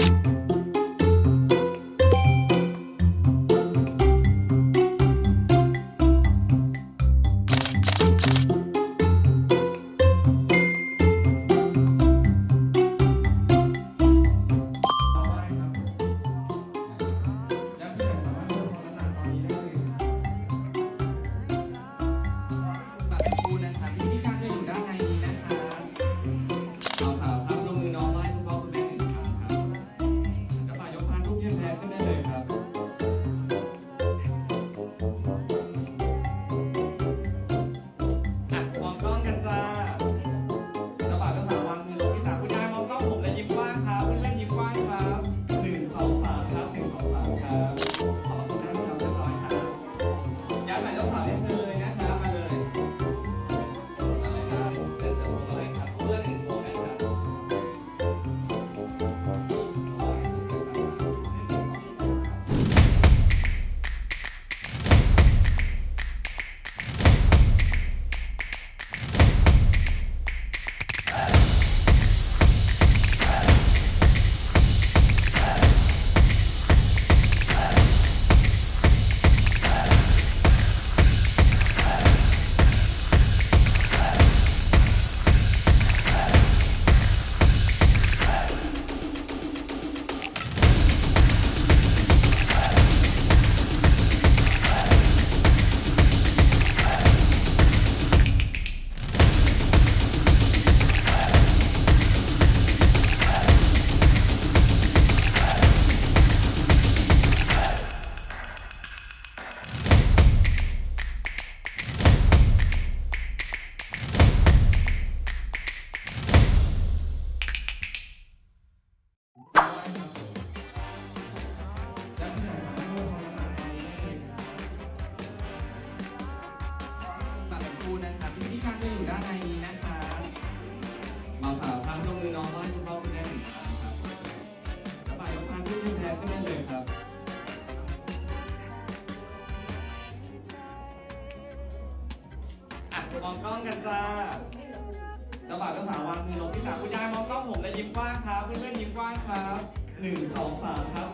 you Kendine. มองกล้องกันจ้าลำบากก็สาววางมือลงที่ตักคุณยายมองกล้องผมและยิ้มกว้างครับ เพื่อนๆยิ้มกว้างครับหนึ่งสองสามครับ